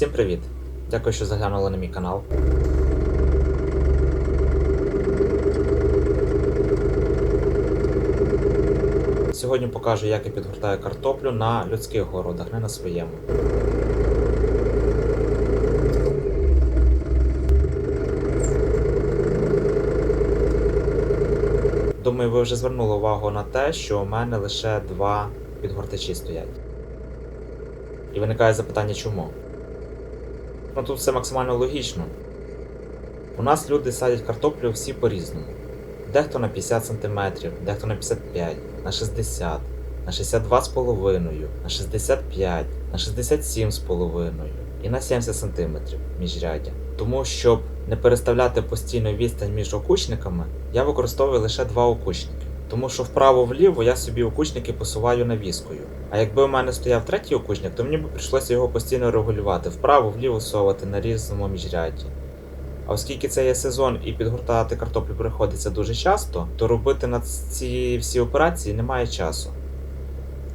Всім привіт! Дякую, що заглянули на мій канал. Сьогодні покажу, як я підгортаю картоплю на людських городах, не на своєму. Думаю, ви вже звернули увагу на те, що у мене лише два підгортачі стоять. І виникає запитання, чому? Ну тут все максимально логічно. У нас люди садять картоплю всі по-різному. Дехто на 50 см, дехто на 55, на 60, на 62,5, на 65, на 67,5 і на 70 см міжряддя. Тому, щоб не переставляти постійно відстань між окучниками, я використовую лише два окучники. Тому що вправо-вліво я собі окучники посуваю навіскою. А якби у мене стояв третій окучник, то мені б прийшлося його постійно регулювати, вправо-вліво совати на різному міжрядді. А оскільки це є сезон і підгортати картоплю приходиться дуже часто, то робити на ці всі операції немає часу.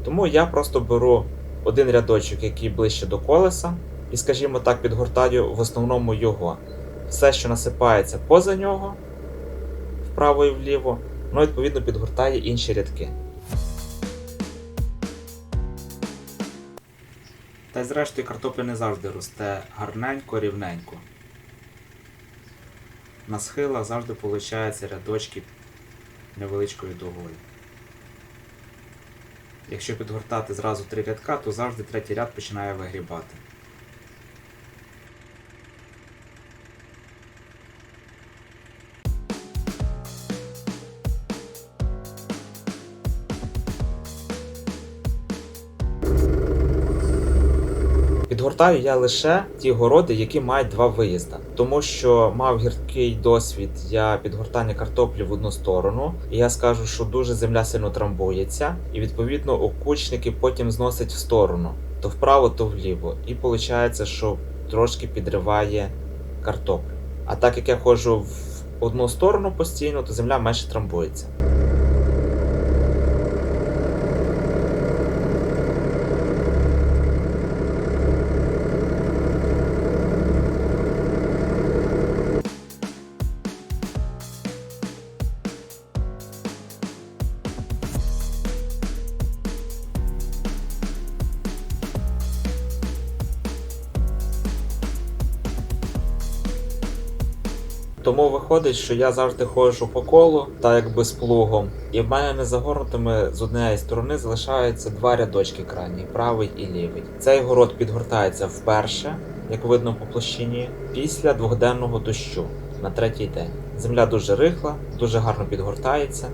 Тому я просто беру один рядочок, який ближче до колеса, і, скажімо так, підгортаю в основному його. Все, що насипається поза нього, вправо і вліво, воно відповідно підгортає інші рядки. Та й зрештою картопля не завжди росте гарненько, рівненько. На схилах завжди виходить рядочки невеличкою дугою. Якщо підгортати зразу три рядка, то завжди третій ряд починає вигрібати. Підгортаю я лише ті городи, які мають два виїзди, тому що мав гіркий досвід я підгортання картоплі в одну сторону, і я скажу, що дуже земля сильно трамбується, і відповідно окучники потім зносять в сторону, то вправо, то вліво. І виходить, що трошки підриває картоплю. А так як я ходжу в одну сторону постійно, то земля менше трамбується. Тому виходить, що я завжди ходжу по колу, так якби з плугом, і в мене не загорнутими з однієї сторони залишаються два рядочки крайній, правий і лівий. Цей город підгортається вперше, як видно по площині, після двохденного дощу на третій день. Земля дуже рихла, дуже гарно підгортається.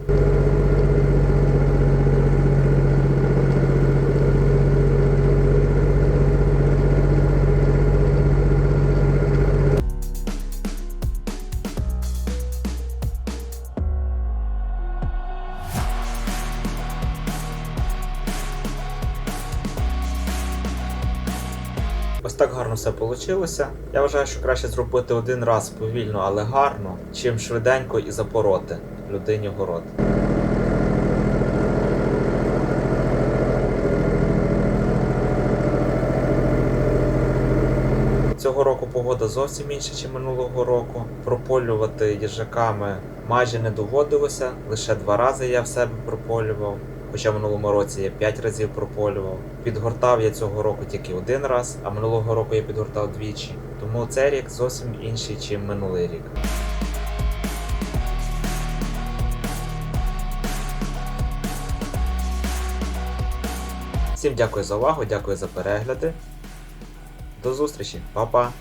Ось так гарно все вийшло. Я вважаю, що краще зробити один раз повільно, але гарно, чим швиденько і запороти людині город. Цього року погода зовсім інша, ніж минулого року. Прополювати їжаками майже не доводилося. Лише два рази я в себе прополював. Хоча в минулому році я 5 разів прополював. Підгортав я цього року тільки один раз, а минулого року я підгортав двічі. Тому цей рік зовсім інший, ніж минулий рік. Всім дякую за увагу, дякую за перегляди. До зустрічі, Па-па!